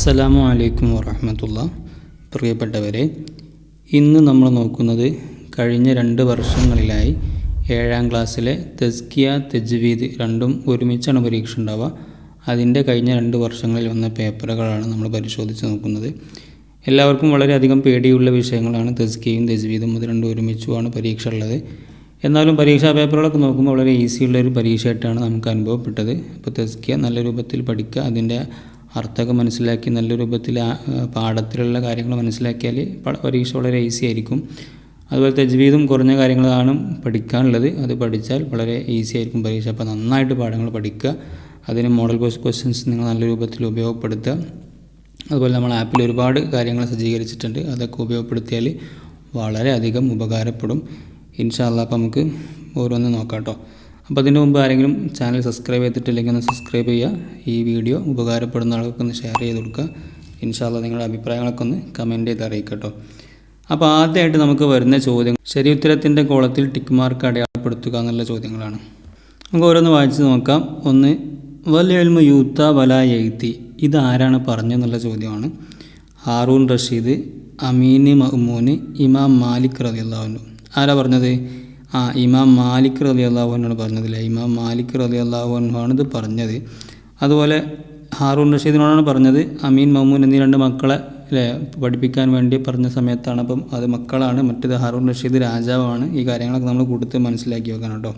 അസ്സലാമു അലൈക്കും വറഹമത്തുള്ള. പ്രിയപ്പെട്ടവരെ ഇന്ന് നമ്മൾ നോക്കുന്നത് കഴിഞ്ഞ രണ്ട് വർഷങ്ങളിലായി ഏഴാം ക്ലാസ്സിലെ തെസ്കിയ തെജ്വീദ് രണ്ടും ഒരുമിച്ചാണ് പരീക്ഷ ഉണ്ടാവുക. അതിന്റെ കഴിഞ്ഞ രണ്ട് വർഷങ്ങളിൽ വന്ന പേപ്പറുകളാണ് നമ്മൾ പരിശോധിച്ച് നോക്കുന്നത്. എല്ലാവർക്കും വളരെയധികം പേടിയുള്ള വിഷയങ്ങളാണ് തെസ്കിയയും തെജ്വീദും അത് രണ്ടും ഒരുമിച്ചുമാണ് പരീക്ഷ ഉള്ളത്. എന്നാലും പരീക്ഷാ പേപ്പറുകളൊക്കെ നോക്കുമ്പോൾ വളരെ ഈസിയുള്ള ഒരു പരീക്ഷയായിട്ടാണ് നമുക്ക് അനുഭവപ്പെട്ടത്. അപ്പോൾ തെസ്കിയ നല്ല രൂപത്തിൽ പഠിക്കുക അതിന്റെ അർത്ഥമൊക്കെ മനസ്സിലാക്കി നല്ല രൂപത്തിൽ പാഠത്തിലുള്ള കാര്യങ്ങൾ മനസ്സിലാക്കിയാൽ പരീക്ഷ വളരെ ഈസി ആയിരിക്കും. അതുപോലെ തജ്വീദും കുറഞ്ഞ കാര്യങ്ങളാണ് പഠിക്കാനുള്ളത്. അത് പഠിച്ചാൽ വളരെ ഈസി ആയിരിക്കും പരീക്ഷ. അപ്പോൾ നന്നായിട്ട് പാഠങ്ങൾ പഠിക്കുക. അതിന് മോഡൽ ക്വസ്റ്റ്യൻസ് നിങ്ങൾ നല്ല രൂപത്തിൽ ഉപയോഗപ്പെടുത്തുക. അതുപോലെ നമ്മൾ ആപ്പിൽ ഒരുപാട് കാര്യങ്ങൾ സജ്ജീകരിച്ചിട്ടുണ്ട്. അതൊക്കെ ഉപയോഗപ്പെടുത്തിയാൽ വളരെയധികം ഉപകാരപ്പെടും. ഇൻഷാല്ല അപ്പോൾ നമുക്ക് ഓരോന്ന് നോക്കാം കേട്ടോ. അപ്പോൾ അതിന് മുമ്പ് ആരെങ്കിലും ചാനൽ സബ്സ്ക്രൈബ് ചെയ്തിട്ടില്ലെങ്കിൽ ഒന്ന് സബ്സ്ക്രൈബ് ചെയ്യുക. ഈ വീഡിയോ ഉപകാരപ്പെടുന്ന ആൾക്കൊക്കെ ഒന്ന് ഷെയർ ചെയ്ത് കൊടുക്കുക. ഇൻഷാല്ല നിങ്ങളുടെ അഭിപ്രായങ്ങളൊക്കെ ഒന്ന് കമന്റ് ചെയ്ത് അറിയിക്കട്ടോ. അപ്പോൾ ആദ്യമായിട്ട് നമുക്ക് വരുന്ന ചോദ്യം ശരി ഉത്തരത്തിന്റെ കോളത്തിൽ ടിക്ക് മാർക്ക് അടയാളപ്പെടുത്തുക എന്നുള്ള ചോദ്യങ്ങളാണ്. നമുക്ക് ഓരോന്ന് വായിച്ച് നോക്കാം. ഒന്ന് വലയൽമ യൂത്ത വല എഴുത്തി ഇതാരാണ് പറഞ്ഞെന്നുള്ള ചോദ്യമാണ്. ഹാറൂൺ റഷീദ് അമീന് മഹ്മൂന് ഇമാം മാലിക് റലിയല്ലാഹുനു ആരാ പറഞ്ഞത്? ആ ഇമാം മാലിക് റതി അള്ളാഹുനാണ് പറഞ്ഞത് അല്ലേ ഇമാം മാലിക് റതി അള്ളാഹുനാണ് ഇത് പറഞ്ഞത്. അതുപോലെ ഹാറൂൺ റഷീദിനോടാണ് പറഞ്ഞത് അമീൻ മഹ്മൂൻ എന്നീ രണ്ട് മക്കളെ അല്ലേ പഠിപ്പിക്കാൻ വേണ്ടി പറഞ്ഞ സമയത്താണ്. അപ്പം അത് മക്കളാണ് മറ്റേത് ഹാറൂൺ റഷീദ് രാജാവാണ്. ഈ കാര്യങ്ങളൊക്കെ നമ്മൾ കൊടുത്ത് മനസ്സിലാക്കി വെക്കണം കേട്ടോ.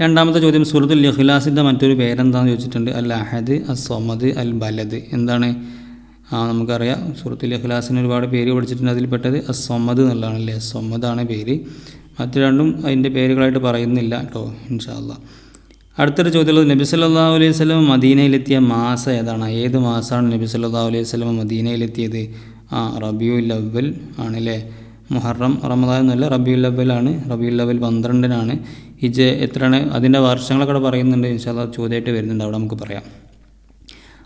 രണ്ടാമത്തെ ചോദ്യം സൂറത്തുൽ ഇഖ്ലാസിന്റെ മറ്റൊരു പേരെന്താണെന്ന് ചോദിച്ചിട്ടുണ്ട്? അൽ അഹദ് അസ്വമദ് അൽ ബലദ്. എന്താണ്? ആ നമുക്കറിയാം സൂറത്തുൽ ഇഖ്ലാസിന് ഒരുപാട് പേര് പഠിച്ചിട്ടുണ്ട്. അതിൽപ്പെട്ടത് അസ്വമദ് എന്നുള്ളതാണ് അല്ലേ അസ്വമദാണ് പേര്. മറ്റു രണ്ടും അതിന്റെ പേരുകളായിട്ട് പറയുന്നില്ല കേട്ടോ ഇൻഷാല്ല അടുത്തൊരു ചോദ്യമുള്ളത് നബി സല്ലാ അലൈഹി സ്വലം മദീനയിലെത്തിയ മാസം ഏതാണ്? ഏത് മാസമാണ് നബി സല്ലാ അലൈഹി സ്വലം മദീനയിലെത്തിയത്? ആ റബിയുൽ അവൽ ആണല്ലേ. മുഹറം റമദാൻ എന്നല്ല റബിയുൽ അവലാണ് റബിയുൽ അവൽ പന്ത്രണ്ടിനാണ്. ഇജ് എത്രയാണ്? അതിന്റെ വർഷങ്ങളൊക്കെ പറയുന്നുണ്ട്. ഇൻഷാല്ല ചോദ്യമായിട്ട് വരുന്നുണ്ട്. അവിടെ നമുക്ക് പറയാം.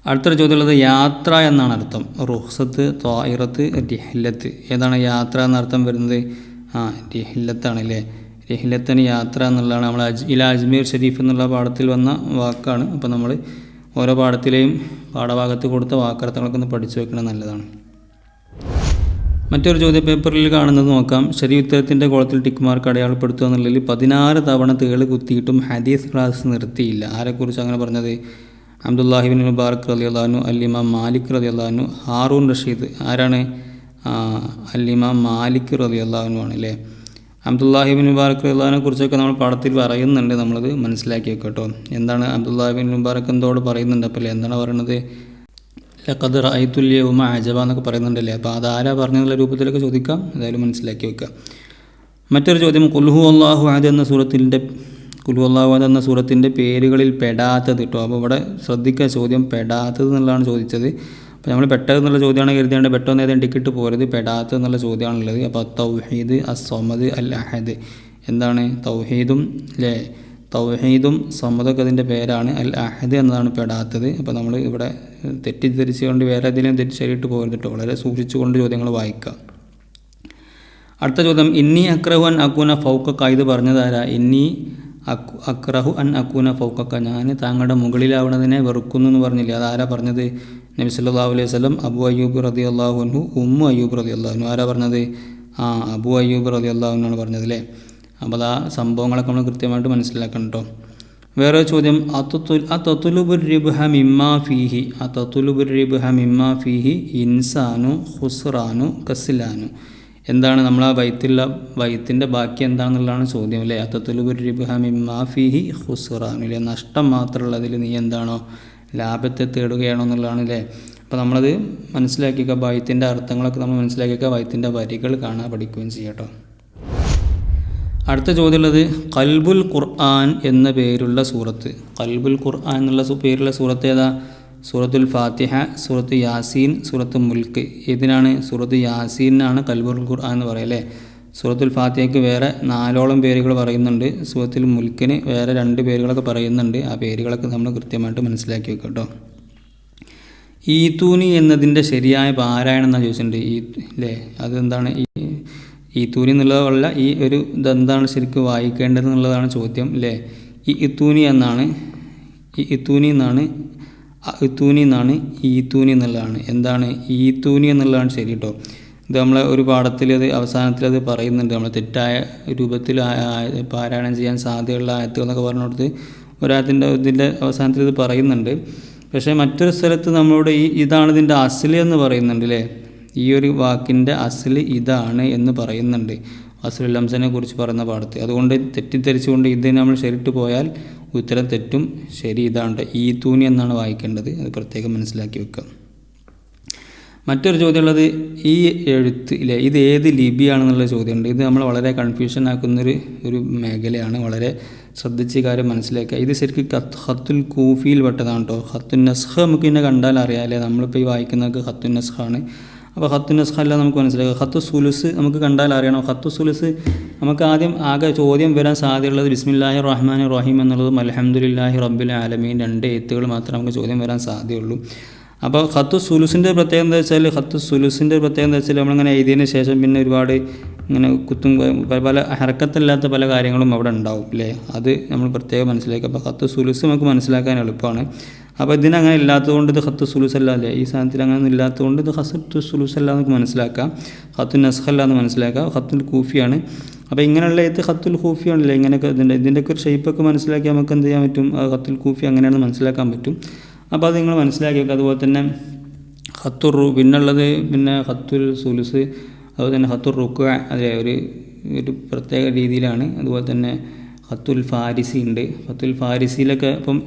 അടുത്തൊരു ചോദ്യമുള്ളത് യാത്ര എന്നാണ് അർത്ഥം. റുഹ്സത്ത് ത്വായിറത്ത് ഡിഹ്ലത്ത് ഏതാണ് യാത്ര എന്ന അർത്ഥം വരുന്നത്? ആ രിഹില്ലത്താണ് അല്ലേ രിഹില്ലത്തിന് യാത്ര എന്നുള്ളതാണ് നമ്മൾ അജ് ഇല അജ്മീർ ഷരീഫ് എന്നുള്ള പാഠത്തിൽ വന്ന വാക്കാണ്. അപ്പോൾ നമ്മൾ ഓരോ പാഠത്തിലെയും പാഠഭാഗത്ത് കൊടുത്ത വാക്കർത്ഥങ്ങളൊക്കെ ഒന്ന് പഠിച്ചു വെക്കണം നല്ലതാണ്. മറ്റൊരു ചോദ്യ പേപ്പറിൽ കാണുന്നത് നോക്കാം. ശരി ഉത്തരത്തിന്റെ കോളത്തിൽ ടിക്ക് മാർക്ക് അടയാളപ്പെടുത്തുക എന്നുള്ളതിൽ പതിനാറ് തവണ തേൾ കുത്തിയിട്ടും ഹദീസ് ക്ലാസ് നിർത്തിയില്ല. ആരെക്കുറിച്ച് അങ്ങനെ പറഞ്ഞത്? അബ്ദുല്ലാഹിബിൻ മുബാറക് റലി അള്ളഹാനു അല്ലിമ മാലിക് റലി അള്ളഹാനു ഹാറൂൺ റഷീദ്. ആരാണ്? അല്ലിമാം മാലിക് റതി അള്ളാഹുനുമാണ് അല്ലേ അബ്ദുല്ലാഹിബിൻ മുബാറക് അള്ളാഹിനെ കുറിച്ചൊക്കെ നമ്മൾ പാഠത്തിൽ പറയുന്നുണ്ട്. നമ്മളത് മനസ്സിലാക്കി വെക്കട്ടോ. കേട്ടോ എന്താണ് അബ്ദുല്ലാഹിബിൻ മുബാറക് എന്തോട് പറയുന്നുണ്ട്? അപ്പോൾ എന്താണ് പറയുന്നത് ലഖദ് ഉമ അജബ എന്നൊക്കെ പറയുന്നുണ്ടല്ലേ? അപ്പോൾ അതാരാ പറഞ്ഞെന്നുള്ള രൂപത്തിലൊക്കെ ചോദിക്കാം. എന്തായാലും മനസ്സിലാക്കി വെക്കുക മറ്റൊരു ചോദ്യം കുൽഹു അള്ളാഹു അഹദ് എന്ന സൂറത്തിന്റെ കുൽഹു അള്ളാഹു അഹദ് എന്ന സൂറത്തിന്റെ പേരുകളിൽ പെടാത്തത് കേട്ടോ അപ്പോൾ ഇവിടെ ശ്രദ്ധിക്കുക ചോദ്യം പെടാത്തത് എന്നുള്ളതാണ് ചോദിച്ചത്. അപ്പോൾ നമ്മൾ പെട്ടത് എന്നുള്ള ചോദ്യമാണ് കരുതേണ്ട പെട്ടെന്ന് ഏതെങ്കിലും ടിക്കറ്റ് പോരുത്. പെടാത്തത് എന്നുള്ള ചോദ്യമാണുള്ളത്. അപ്പോൾ തൗഹീദ് അസമദ് അൽ അഹദ് എന്താണ് തൗഹീദും ലേ തൗഹീദും സമ്മതൊക്കെ അതിന്റെ പേരാണ്. അൽ അഹദ് എന്നതാണ് പെടാത്തത്. അപ്പോൾ നമ്മൾ ഇവിടെ തെറ്റിദ്ധരിച്ചുകൊണ്ട് വേറെ ഏതെങ്കിലും തെറ്റിച്ചേരിയിട്ട് പോരുന്നിട്ട് വളരെ സൂക്ഷിച്ചുകൊണ്ട് ചോദ്യങ്ങൾ വായിക്കുക അടുത്ത ചോദ്യം ഇന്നി അക്രഹു അൻ അക്കൂന ഫൗക്കക്ക ഇത് പറഞ്ഞതാരാ ഇന്നി അക്രഹു അൻ അക്കൂന ഫൗക്കക്ക ഞാൻ താങ്കളുടെ മുകളിലാവണതിനെ വെറുക്കുന്നു എന്ന് പറഞ്ഞില്ലേ? അതാരാ പറഞ്ഞത്? നബി സല്ലല്ലാഹു അലൈഹി വസ്ലം അബു അയ്യൂബ് റതി അള്ളാഹുനു ഉമ്മു അയ്യൂബ് റതി അള്ളാഹുനു ആരാ പറഞ്ഞത്? ആ അബു അയ്യൂബ് റതി അള്ളാഹുനാണ് പറഞ്ഞത് അല്ലേ? അപ്പോൾ ആ സംഭവങ്ങളൊക്കെ നമ്മൾ കൃത്യമായിട്ട് മനസ്സിലാക്കണം കേട്ടോ വേറെ ചോദ്യം മിമ്മാ ഫീഹി മിമ്മാ ഫീഹി ഇൻസാനു ഹുസ്റാനു കസിലാനു എന്താണ് നമ്മൾ ആ വൈത്തിലുള്ള വൈത്തിന്റെ ബാക്കി എന്താണെന്നുള്ളതാണ് ചോദ്യം അല്ലേ? അത്തുലുബുർ റിബ്ഹ മിമ്മാ ഫീഹി ഹുസ്റാനു അല്ലേ നഷ്ടം മാത്രമുള്ളതിൽ നീ എന്താണോ ലാഭത്തെ തേടുകയാണോ എന്നുള്ളതാണ് അല്ലേ അപ്പോൾ നമ്മളത് മനസ്സിലാക്കിയൊക്കെ ബൈത്തിന്റെ അർത്ഥങ്ങളൊക്കെ നമ്മൾ മനസ്സിലാക്കിയൊക്കെ ബൈത്തിന്റെ വരികൾ കാണാൻ പഠിക്കുകയും ചെയ്യട്ടോ അടുത്ത ചോദ്യമുള്ളത് കൽബുൽ ഖുർആൻ എന്ന പേരുള്ള സൂറത്ത്. കൽബുൽ ഖുർആൻ എന്നുള്ള പേരുള്ള സൂറത്ത് ഏതാ? സൂറത്തുൽ ഫാത്തിഹ സൂറത്ത് യാസീൻ സൂറത്ത് മുൽക്ക്. ഇതിനാണ് സൂറത്ത് യാസീനാണ് കൽബുൽ ഖുർആൻ എന്ന് പറയല്ലേ സൂറത്തുൽ ഫാത്തിഹയ്ക്ക് വേറെ നാലോളം പേരുകൾ പറയുന്നുണ്ട്. സൂറത്തുൽ മുൽക്കിന് വേറെ രണ്ട് പേരുകളൊക്കെ പറയുന്നുണ്ട്. ആ പേരുകളൊക്കെ നമ്മൾ കൃത്യമായിട്ട് മനസ്സിലാക്കി വെക്കാം കേട്ടോ. ഈത്തൂനി എന്നതിന്റെ ശരിയായ പാരായണം എന്നാണ് ചോദിച്ചിട്ടുണ്ട്. ഈ അല്ലേ അതെന്താണ്? ഈ ഈ തൂനി എന്നുള്ളതല്ല ഈ ഒരു ഇതെന്താണ് ശരിക്കും വായിക്കേണ്ടത് എന്നുള്ളതാണ് ചോദ്യം അല്ലേ ഈ ഇത്തൂനി എന്നാണ് ഈ ഇത്തൂനി എന്നാണ് ഇത്തൂനി എന്നാണ് ഈത്തൂനി എന്നുള്ളതാണ്. എന്താണ്? ഈത്തൂനി എന്നുള്ളതാണ് ശരി കേട്ടോ. ഇത് നമ്മൾ ഒരു പാഠത്തിൽ അത് അവസാനത്തിൽ അത് പറയുന്നുണ്ട്. നമ്മൾ തെറ്റായ രൂപത്തിൽ പാരായണം ചെയ്യാൻ സാധ്യതയുള്ള ആയത്തുകൾ എന്നൊക്കെ പറഞ്ഞുകൊടുത്ത് ഒരാത്തിന്റെ ഇതിന്റെ അവസാനത്തിൽ ഇത് പറയുന്നുണ്ട്. പക്ഷേ മറ്റൊരു സ്ഥലത്ത് നമ്മളോട് ഈ ഇതാണ് ഇതിന്റെ അസിൽ എന്ന് പറയുന്നുണ്ട് അല്ലേ ഈ ഒരു വാക്കിന്റെ അസിൽ ഇതാണ് എന്ന് പറയുന്നുണ്ട്. അസുൽ ലംസനെ കുറിച്ച് പറയുന്ന പാടത്ത് അതുകൊണ്ട് തെറ്റിദ്ധരിച്ചുകൊണ്ട് ഇത് നമ്മൾ ശരിട്ട് പോയാൽ ഉത്തരം തെറ്റും ശരി ഇതാണ് ഈ തൂനി എന്നാണ് വായിക്കേണ്ടത്. അത് പ്രത്യേകം മനസ്സിലാക്കി വെക്കുക. മറ്റൊരു ചോദ്യമുള്ളത് ഈ എഴുത്ത് ഇല്ലേ ഇത് ഏത് ലിപിയാണെന്നുള്ള ചോദ്യമുണ്ട്. ഇത് നമ്മൾ വളരെ കൺഫ്യൂഷൻ ആക്കുന്നൊരു ഒരു മേഖലയാണ്. വളരെ ശ്രദ്ധിച്ച് കാര്യം മനസ്സിലാക്കുക. ഇത് ശരിക്കും ഖത്ത് ഖത്തുൽ കൂഫിയിൽ പെട്ടതാണ് കേട്ടോ ഖത്തുൽ നസ്ഖ നമുക്ക് പിന്നെ കണ്ടാൽ അറിയാമല്ലേ നമ്മളിപ്പോൾ ഈ വായിക്കുന്നതൊക്കെ ഖത്തുൽ നസ്ഖാണ്. അപ്പോൾ ഹത്തു നസ്ഖ അല്ല നമുക്ക് മനസ്സിലാക്കുക. ഖത്തു സുലുസ് നമുക്ക് കണ്ടാൽ അറിയണം. ഖത്തു സുലുസ് നമുക്ക് ആദ്യം ആകെ ചോദ്യം വരാൻ സാധ്യതയുള്ളത് ബിസ്മില്ലാഹി റഹ്മാൻ റഹീം എന്നുള്ളതും അലഹമുല്ലാഹി റബ്ബുൽ ആലമീൻ രണ്ട് എത്തുകൾ മാത്രമേ നമുക്ക് ചോദ്യം വരാൻ സാധ്യതയുള്ളൂ. അപ്പോൾ ഖത്തു സുലുസിന്റെ പ്രത്യേകത എന്താ വെച്ചാൽ ഖത്തു സുലുസിന്റെ പ്രത്യേകത എന്താ വെച്ചാൽ നമ്മളിങ്ങനെ എഴുതിയതിന് ശേഷം പിന്നെ ഒരുപാട് ഇങ്ങനെ കുത്തും പല പല ഹരക്കത്തില്ലാത്ത പല കാര്യങ്ങളും അവിടെ ഉണ്ടാവും അല്ലേ? അത് നമ്മൾ പ്രത്യേകം മനസ്സിലാക്കുക അപ്പോൾ ഖത്തു സുലുസ് നമുക്ക് മനസ്സിലാക്കാൻ എളുപ്പമാണ്. അപ്പോൾ ഇതിനങ്ങനെ ഇല്ലാത്തതുകൊണ്ട് ഇത് ഹത്ത് സുലുസ് അല്ല? അല്ലേ ഈ സാധനത്തിൽ അങ്ങനെ ഒന്നും ഇല്ലാത്തതുകൊണ്ട് ഇത് ഹസത്ത് സുലുസ് അല്ല നമുക്ക് മനസ്സിലാക്കാം. ഖത്തു നസ്ഖല്ല എന്ന് മനസ്സിലാക്കാം. ഹത്തുൽ കൂഫിയാണ്. അപ്പോൾ ഇങ്ങനെയുള്ള ഇത് ഹത്തുൽ കൂഫിയാണല്ലേ? ഇങ്ങനെയൊക്കെ ഇതിന്റെ ഇതിന്റെയൊക്കെ ഒരു ഷേപ്പൊക്കെ മനസ്സിലാക്കി നമുക്ക് എന്ത് ചെയ്യാൻ പറ്റും? ഹത്തുൽ കൂഫി അങ്ങനെയാണെന്ന് മനസ്സിലാക്കാൻ പറ്റും. അപ്പോൾ അത് നിങ്ങൾ മനസ്സിലാക്കി വെക്കുക അതുപോലെ തന്നെ ഹത്തുർ പിന്നുള്ളത് പിന്നെ ഹത്തുൽ സുലുസ് അതുപോലെ തന്നെ ഹത്തുർ റുക്ക അതെ ഒരു ഒരു പ്രത്യേക രീതിയിലാണ്. അതുപോലെ തന്നെ ഹത്തുൽ ഫാരിസി ഉണ്ട്. ഹത്തുൽ ഫാരിസിയിലൊക്കെ ഇപ്പം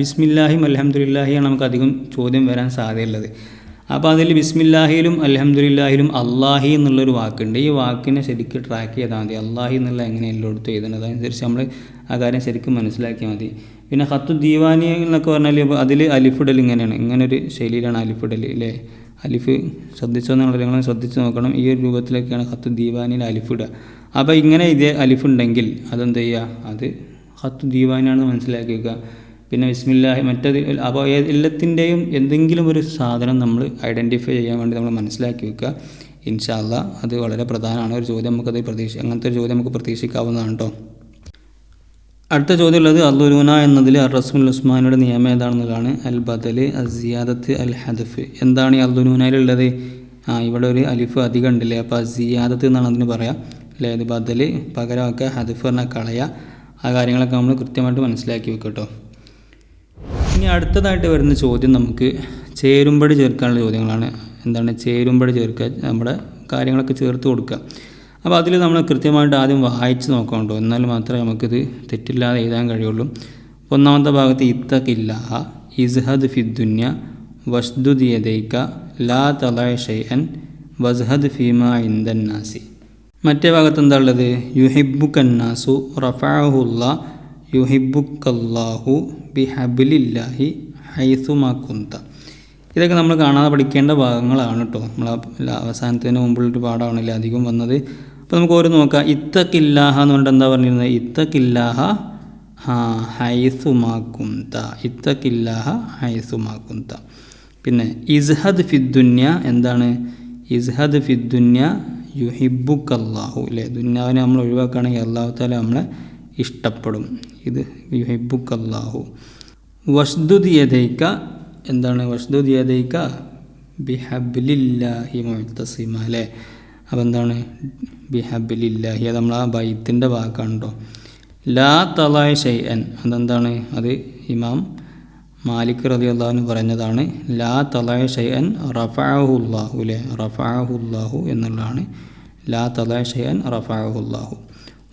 ബിസ്മില്ലാഹിം അലഹമുല്ലാഹിയാണ് നമുക്ക് അധികം ചോദ്യം വരാൻ സാധ്യതയുള്ളത്. അപ്പോൾ അതിൽ ബിസ്മില്ലാഹിയിലും അലഹമുല്ലാഹിലും അള്ളാഹി എന്നുള്ളൊരു വാക്കുണ്ട്. ഈ വാക്കിനെ ശരിക്കും ട്രാക്ക് ചെയ്താൽ മതി. അള്ളാഹി എന്നുള്ള എങ്ങനെ എല്ലായിടത്തും എഴുതുന്നത്? അതനുസരിച്ച് നമ്മൾ ആ കാര്യം ശരിക്കും മനസ്സിലാക്കിയാൽ മതി. പിന്നെ ഹത്തു ദീവാനി എന്നൊക്കെ പറഞ്ഞാൽ അതിൽ അലിഫിടൽ ഇങ്ങനെയാണ്. ഇങ്ങനൊരു ശൈലിയിലാണ് അലിഫിടൽ അല്ലേ അലിഫ് ശ്രദ്ധിച്ചോ എന്നുള്ളത് നിങ്ങൾ ശ്രദ്ധിച്ച് നോക്കണം. ഈ ഒരു രൂപത്തിലൊക്കെയാണ് ഹത്തു ദീവാനിയിൽ അലിഫിടുക അപ്പോൾ ഇങ്ങനെ ഇതേ അലിഫുണ്ടെങ്കിൽ അതെന്ത് ചെയ്യുക അത് ഹത്തു ദീവാനാണെന്ന് മനസ്സിലാക്കി വെക്കുക പിന്നെ വിസ്മില്ലാഹി മറ്റത് അപ്പോൾ എല്ലാത്തിന്റെയും എന്തെങ്കിലും ഒരു സാധനം നമ്മൾ ഐഡന്റിഫൈ ചെയ്യാൻ വേണ്ടി നമ്മൾ മനസ്സിലാക്കി വെക്കുക ഇൻഷാല്ല അത് വളരെ പ്രധാനമാണ്. ഒരു ചോദ്യം നമുക്കത് പ്രതീക്ഷ അങ്ങനത്തെ ഒരു ചോദ്യം നമുക്ക് പ്രതീക്ഷിക്കാവുന്നതാണ് കേട്ടോ അടുത്ത ചോദ്യമുള്ളത് അല്ലുലൂന എന്നതിൽ അർ റസ്മുൽ ഉസ്മാനിയുടെ നിയമം ഏതാണെന്നുള്ളതാണ് അൽ ബദൽ അൽ സിയാദത്ത് അൽ ഹദഫ്. എന്താണ് ഈ അല്ലുലൂനയിലുള്ളത് ആ ഇവിടെ ഒരു അലിഫ് അധികം ഉണ്ടല്ലേ? അപ്പോൾ സിയാദത്ത് എന്നാണ് അതിന് പറയാം. അല്ലേ? അത് ബദൽ പകരമൊക്കെ ഹദഫ് പറഞ്ഞാൽ കളയുക ആ കാര്യങ്ങളൊക്കെ നമ്മൾ കൃത്യമായിട്ട് മനസ്സിലാക്കി വെക്കും കേട്ടോ ഇനി അടുത്തതായിട്ട് വരുന്ന ചോദ്യം നമുക്ക് ചേരുമ്പടി ചേർക്കാനുള്ള ചോദ്യങ്ങളാണ്. എന്താണ്? ചേരുമ്പടി ചേർക്കുക നമ്മുടെ കാര്യങ്ങളൊക്കെ ചേർത്ത് കൊടുക്കുക. അപ്പോൾ അതിൽ നമ്മൾ കൃത്യമായിട്ട് ആദ്യം വായിച്ച് നോക്കണ്ടോ? എന്നാൽ മാത്രമേ നമുക്കിത് തെറ്റില്ലാതെ എഴുതാൻ കഴിയുള്ളൂ. ഒന്നാമത്തെ ഭാഗത്ത് ഇത്തക്കില്ല ഇസ്ഹദ് ഫിദ്ദുന്യ വഷ്ദുദ് യദൈക ലാ തലായ ഷൈഅൻ വസ്ഹദ് ഫീമ ഇന്ദൻ നാസി. മറ്റേ ഭാഗത്ത് എന്താ ഉള്ളത്? യുഹിബുക്കന്നാസു റഫാഹുല്ല യുഹിബുക്കല്ലാഹു ബിഹബിലില്ലാഹി ഹൈസുമാക്കുന്ത ഇതൊക്കെ നമ്മൾ കാണാതെ പഠിക്കേണ്ട ഭാഗങ്ങളാണ് കേട്ടോ നമ്മൾ അവസാനത്തിന് മുമ്പുള്ളൊരു പാഠമാണല്ലേ അധികം വന്നത്. അപ്പോൾ നമുക്ക് ഓരോ നോക്കാം. ഇത്തക്കില്ലാഹ എന്ന് പറഞ്ഞിട്ട് എന്താ പറഞ്ഞിരുന്നത്? ഇത്തക്കില്ലാഹ ഹാ ത ഇത്തക്കില്ലാഹ ഹൈസുമാക്കുന്ത പിന്നെ ഇസ്ഹദ് ഫിദ്ദുന്യ എന്താണ്? ഇസ്ഹദ് ഫിദ്ദുന്യ യുഹിബുക്കല്ലാഹു അല്ലേ? ദുന്യാവിനെ നമ്മൾ ഒഴിവാക്കുകയാണെങ്കിൽ അള്ളാഹു താല നമ്മളെ ഇഷ്ടപ്പെടും. ഇത് യുഹിബുക്കല്ലാഹു വഷ്ദുദ് വഷ്ദുദിയതയ്ക്ക എന്താണ്? വഷ്ദുദിയതയ്ക്ക ബിഹബിലില്ലാഹി മുത്തസിമ അല്ലേ? അപ്പോൾ എന്താണ് ബിഹബിലില്ലാഹി അത് നമ്മൾ ആ ബൈത്തിന്റെ വാക്കാണ് കേട്ടോ ലാ തലായ എൻ അതെന്താണ്? അത് ഇമാം മാലിക് റതി അള്ളാഹുന് പറഞ്ഞതാണ്. ലാ തലായ എൻ റഫാഹുല്ലാഹു അല്ലേ റഫാഹുല്ലാഹു എന്നുള്ളതാണ്. ലാ തലായ എൻ റഫാഹുല്ലാഹു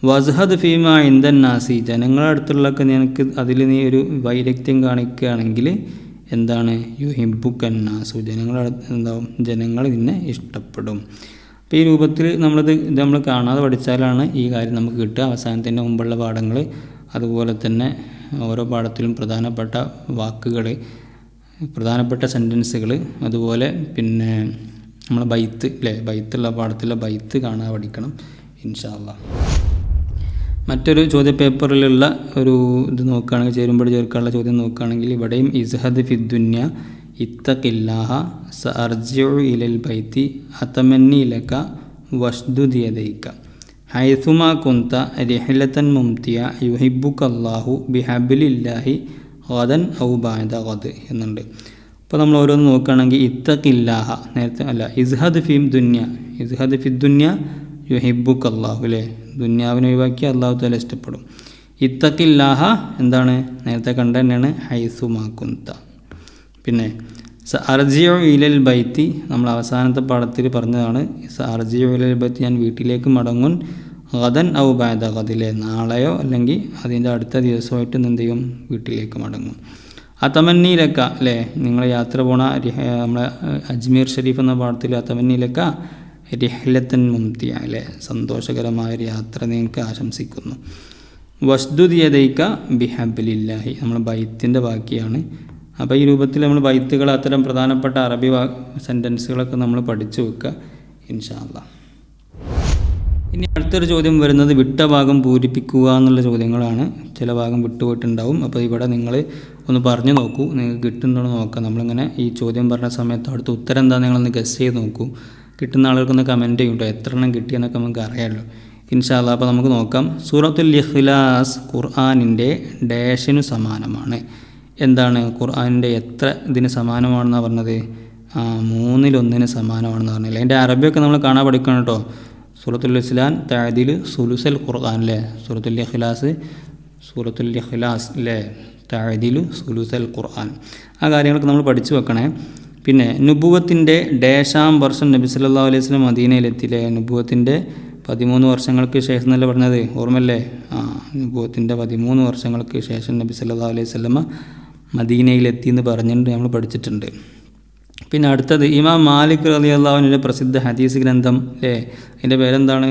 വസ്ഹദ് ഫീമ ഇന്ദൻ നാസി ജനങ്ങളുടെ അടുത്തുള്ളൊക്കെ നിനക്ക് അതിൽ നീ ഒരു വൈരക്ത്യം കാണിക്കുകയാണെങ്കിൽ എന്താണ്? യു ഹിബുക്കന്നാസു ജനങ്ങളുടെ അടുത്ത് എന്താവും? ജനങ്ങൾ നിന്നെ ഇഷ്ടപ്പെടും. അപ്പോൾ ഈ രൂപത്തിൽ നമ്മളത് ഇത് നമ്മൾ കാണാതെ പഠിച്ചാലാണ് ഈ കാര്യം നമുക്ക് കിട്ടുക. അവസാനത്തിന്റെ മുമ്പുള്ള പാഠങ്ങൾ അതുപോലെ തന്നെ ഓരോ പാഠത്തിലും പ്രധാനപ്പെട്ട വാക്കുകൾ പ്രധാനപ്പെട്ട സെന്റൻസുകൾ അതുപോലെ പിന്നെ നമ്മൾ ബൈത്ത് അല്ലേ ബൈത്തുള്ള പാഠത്തിലെ ബൈത്ത് കാണാതെ പഠിക്കണം ഇൻഷാല്ല മറ്റൊരു ചോദ്യപേപ്പറിലുള്ള ഒരു ഇത് നോക്കുകയാണെങ്കിൽ ചേരുമ്പോൾ ചേർക്കാനുള്ള ചോദ്യം നോക്കുകയാണെങ്കിൽ ഇവിടെയും ഇസ്ഹദ് ഫിദ്ദുന്യ ഇത്തക്കില്ലാഹ സ അർജിഉ ഇലൽ ബൈത്തി അതമന്നി ലക വഷ്ദുദ് യദൈക ഹൈസുമാ കുന്ത രഹിലത്തൻ മുംതിയ യുഹിബുക്കല്ലാഹു ബിഹബിലില്ലാഹി ഖദൻ ഔ ബാദ ഖദ് എന്നുണ്ട്. അപ്പോൾ നമ്മൾ ഓരോന്ന് നോക്കുകയാണെങ്കിൽ ഇത്തക്കില്ലാഹ നേരത്തെ അല്ല ഇസ്ഹദ് ഫിം ദുന്യ ഇസ്ഹദ് ഫി ദുന്യ യുഹിബുക്കല്ലാഹു അല്ലേ? ദുന്യാവിനെ ഒഴിവാക്കി അള്ളാഹു താല ഇഷ്ടപ്പെടും. ഇത്തക്കില്ലാഹ എന്താണ്? നേരത്തെ കണ്ട തന്നെയാണ് ഹൈസുമാക്കുന്ത പിന്നെ അർജിയോ ഇലൽ ബൈത്തി നമ്മൾ അവസാനത്തെ പാഠത്തിൽ പറഞ്ഞതാണ്. അർജിയോ ഇലൽ ബൈത്തി ഞാൻ വീട്ടിലേക്ക് മടങ്ങും ഗദൻ ഔ ബാദ ഗദിലെ നാളെയോ അല്ലെങ്കിൽ അതിന്റെ അടുത്ത ദിവസമായിട്ട് എന്ത് ചെയ്യും? വീട്ടിലേക്ക് മടങ്ങും. അതമന്നിയിലക്ക അല്ലേ? നിങ്ങൾ യാത്ര പോണ നമ്മളെ അജ്മീർ ഷരീഫ് എന്ന പാഠത്തിൽ അതമന്നിയിലക്ക രഹ്ലത്തൻ മുംതിയ അല്ലേ? സന്തോഷകരമായ ഒരു യാത്ര നിങ്ങൾക്ക് ആശംസിക്കുന്നു. വസ്തുതിയതയ്ക്ക ബിഹബിലില്ലാഹി നമ്മൾ ബൈത്തിന്റെ ബാക്കിയാണ്. അപ്പോൾ ഈ രൂപത്തിൽ നമ്മൾ ബൈത്തുകൾ അത്തരം പ്രധാനപ്പെട്ട അറബി വാ സെന്റൻസുകളൊക്കെ നമ്മൾ പഠിച്ചു വെക്കുക ഇൻഷാല്ല ഇനി അടുത്തൊരു ചോദ്യം വരുന്നത് വിട്ട ഭാഗം പൂരിപ്പിക്കുക എന്നുള്ള ചോദ്യങ്ങളാണ്. ചില ഭാഗം വിട്ടുപോയിട്ടുണ്ടാവും. അപ്പോൾ ഇവിടെ നിങ്ങൾ ഒന്ന് പറഞ്ഞു നോക്കൂ. നിങ്ങൾക്ക് കിട്ടുന്നുണ്ടോ നോക്കാം. നമ്മളിങ്ങനെ ഈ ചോദ്യം പറഞ്ഞ സമയത്ത് അടുത്ത ഉത്തരം എന്താ നിങ്ങളൊന്ന് ഗസ് ചെയ്ത് നോക്കൂ. കിട്ടുന്ന ആളുകൾക്കൊന്ന് കമന്റ് ചെയ്യും കേട്ടോ എത്ര എണ്ണം കിട്ടിയെന്നൊക്കെ നമുക്ക് അറിയാമല്ലോ ഇൻഷാല്ല അപ്പോൾ നമുക്ക് നോക്കാം. സൂറത്തുൽ ഇഖ്ലാസ് ഖുർആാനിന്റെ ഡാഷിനു സമാനമാണ്. എന്താണ് ഖുർആാനിന്റെ എത്ര ഇതിന് സമാനമാണെന്നാണ് പറഞ്ഞത്? മൂന്നിലൊന്നിന് സമാനമാണെന്ന് പറഞ്ഞില്ല അതിന്റെ അറബിയൊക്കെ നമ്മൾ കാണാൻ പഠിക്കണം കേട്ടോ. സൂറത്തുൽ ഇസ്ലാൻ താദിൽ സുലുസൽ ഖുർആൻ അല്ലേ സൂറത്തുൽ ഇഖ്ലാസ് സൂറത്തുൽ ഇഖ്ലാസ് അല്ലേ താദിൽ സുലുസൽ ഖുർആൻ. ആ കാര്യങ്ങളൊക്കെ നമ്മൾ പഠിച്ചു വെക്കണേ. പിന്നെ നുബുവത്തിന്റെ ഡേഷാം വർഷം നബി സല്ലാ അലൈഹി വസല്ലം മദീനയിലെത്തിയില്ലേ നുബുവത്തിന്റെ പതിമൂന്ന് വർഷങ്ങൾക്ക് ശേഷം എന്നല്ലേ പറഞ്ഞത്? ഓർമ്മല്ലേ ആ നുബുവത്തിന്റെ പതിമൂന്ന് വർഷങ്ങൾക്ക് ശേഷം നബി സല്ലാ അലൈഹി വസല്ലമ മദീനയിലെത്തി എന്ന് പറഞ്ഞിട്ട് നമ്മൾ പഠിച്ചിട്ടുണ്ട്. പിന്നെ അടുത്തത് ഇമാം മാലിക് അലി അള്ളാഹുവിന്റെ പ്രസിദ്ധ ഹദീസ് ഗ്രന്ഥം അല്ലേ അതിന്റെ പേരെന്താണ്?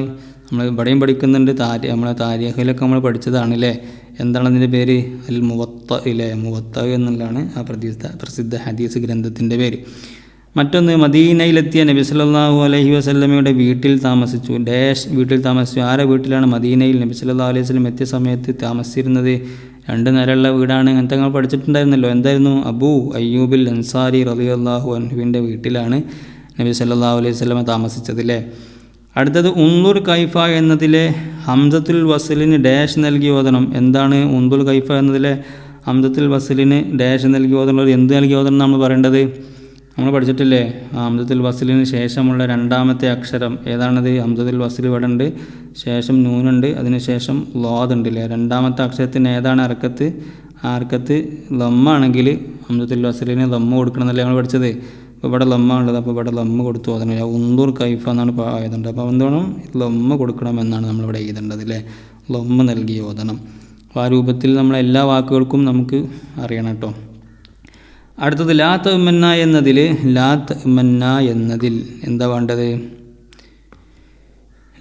നമ്മൾ ഇവിടെയും പഠിക്കുന്നുണ്ട്. താരി നമ്മളെ താരിഹയിലൊക്കെ നമ്മൾ പഠിച്ചതാണ് അല്ലേ എന്താണ് അതിന്റെ പേര്? അൽ മുവത്ത ഇല്ലേ മുവത്ത എന്നുള്ളതാണ് ആ പ്രസിദ്ധ പ്രസിദ്ധ ഹദീസ് ഗ്രന്ഥത്തിന്റെ പേര്. മറ്റൊന്ന് മദീനയിലെത്തിയ നബി സല്ലാഹു അലഹി വസല്ലമയുടെ വീട്ടിൽ താമസിച്ചു. ഡാഷ് വീട്ടിൽ താമസിച്ചു. ആരെ വീട്ടിലാണ് മദീനയിൽ നബി സല്ലാ അലൈഹി വസ്ലം എത്തിയ സമയത്ത് താമസിച്ചിരുന്നത്? രണ്ട് നിലയുള്ള വീടാണ് അങ്ങനത്തെ ഞങ്ങൾ പഠിച്ചിട്ടുണ്ടായിരുന്നല്ലോ. എന്തായിരുന്നു? അബൂ അയ്യൂബിൽ അൻസാരി റളിയല്ലാഹു അൻഹുവിന്റെ വീട്ടിലാണ് നബി സല്ലാ അലൈഹി വസല്ലമ താമസിച്ചത് അല്ലേ അടുത്തത് ഉന്ദുർ കൈഫ എന്നതിലെ ഹംസത്തുൽ വസലിന് ഡാഷ് നൽകി ഓതണം. എന്താണ് ഉന്ദുൽ കൈഫ എന്നതിലെ ഹംസത്തുൽ വസലിന് ഡാഷ് നൽകി ഓതണം എന്ത് നൽകി ഓതണം നമ്മൾ പറയേണ്ടത്? നമ്മൾ പഠിച്ചിട്ടില്ലേ? ആ വസിലിന് ശേഷമുള്ള രണ്ടാമത്തെ അക്ഷരം ഏതാണത്? ഹംസത്തുൽ വസിൽ ഇവിടെ ഉണ്ട് ശേഷം നൂനുണ്ട് അതിനുശേഷം ലോദ് ഉണ്ട് അല്ലേ രണ്ടാമത്തെ അക്ഷരത്തിന് ഏതാണ് അർക്കത്ത്? ആ അർക്കത്ത് ലമ്മാണെങ്കിൽ ഹംസത്തുൽ വസിലിന് ലമ്മ കൊടുക്കണം എന്നല്ലേ നമ്മൾ പഠിച്ചത്. അപ്പോൾ ഇവിടെ ലമ്മ ഉള്ളത് അപ്പോൾ ഇവിടെ ലമ്മ കൊടുത്തു. അതിന് ഉന്തൂർ കൈഫ എന്നാണ് ആയതുണ്ട് അപ്പോൾ എന്താണ് ലമ്മ കൊടുക്കണം എന്നാണ് നമ്മളിവിടെ എഴുതേണ്ടത് അല്ലേ ലമ്മ നൽകി ഓതണം അപ്പോൾ ആ രൂപത്തിൽ നമ്മളെല്ലാ വാക്കുകൾക്കും നമുക്ക് അറിയണം കേട്ടോ. അടുത്തത് ലാത്ത് ഉമ്മന്ന എന്നതിൽ ലാത്ത് ഉമ്മന്ന എന്നതിൽ. എന്താ വേണ്ടത്?